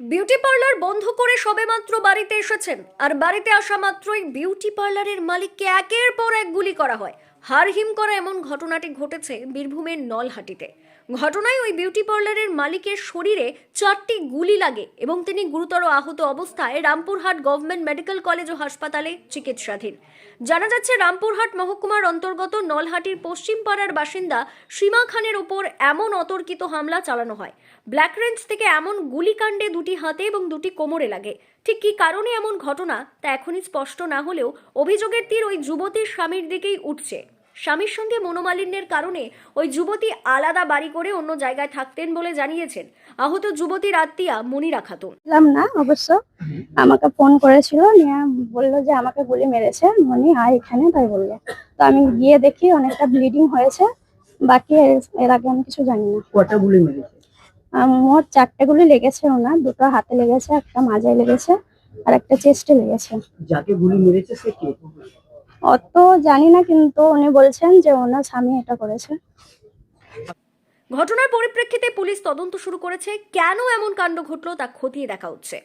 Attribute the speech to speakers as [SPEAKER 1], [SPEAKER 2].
[SPEAKER 1] Beauty parlour বন্ধ করে সবেমাত্র বাড়িতে এসেছেন। আর বাড়িতে আসা মাত্রই বিউটি পার্লারের মালিককে একের পর এক গুলি করা হয়। হারহিম করা এমন ঘটনাটি ঘটেছে বীরভূমের নলহাটিতে। ঘটনায় ওই বিউটি পার্লারের মালিকের শরীরে চারটি গুলি লাগে এবং তিনি গুরুতর আহত অবস্থায় রামপুরহাট গভর্নমেন্ট মেডিকেল কলেজ ও হাসপাতালে চিকিৎসাধীন। জানা যাচ্ছে, রামপুরহাট মহকুমার অন্তর্গত নলহাটির পশ্চিম পাড়ার বাসিন্দা সীমা খানের ওপর এমন অতর্কিত হামলা চালানো হয়। ব্ল্যাক রেঞ্জ থেকে এমন গুলিকাণ্ডে দুটি হাতে এবং দুটি কোমরে লাগে। ঠিক কী কারণে এমন ঘটনা তা এখনই স্পষ্ট না হলেও অভিযোগের তীর ওই যুবতীর স্বামীর দিকেই উঠছে। স্বামীর সঙ্গে মনোমালিন্যের কারণে ওই যুবতী আলাদা বাড়ি করে অন্য জায়গায় থাকতেন বলে জানিয়েছেন আহত যুবতীর আত্মীয়া মনিরা খাতুন।
[SPEAKER 2] ছিলাম না অবশ্য। আমাকে ফোন করেছিল নিয়ে বলল যে আমাকে গুলি মেরেছে। মনি আয় এখানে তাই বলল। তো আমি গিয়ে দেখি অনেকটা ব্লিডিং হয়েছে। বাকি এর- এর আগে আমি কিছু জানি না।
[SPEAKER 3] কটা গুলি মেরেছে?
[SPEAKER 2] আম, মোট চারটে গুলি লেগেছে ওনার। দুটো হাতে লেগেছে একটা মাজায় লেগেছে আর একটা চেস্টে লেগেছে।
[SPEAKER 3] যাকে গুলি মেরেছে সে কে?
[SPEAKER 2] অত জানি না, কিন্তু উনি বলছেন যে ওনার স্বামী এটা করেছে।
[SPEAKER 1] ঘটনার পরিপ্রেক্ষিতে পুলিশ তদন্ত শুরু করেছে। কেন এমন কাণ্ড ঘটলো তা খতিয়ে দেখা হচ্ছে।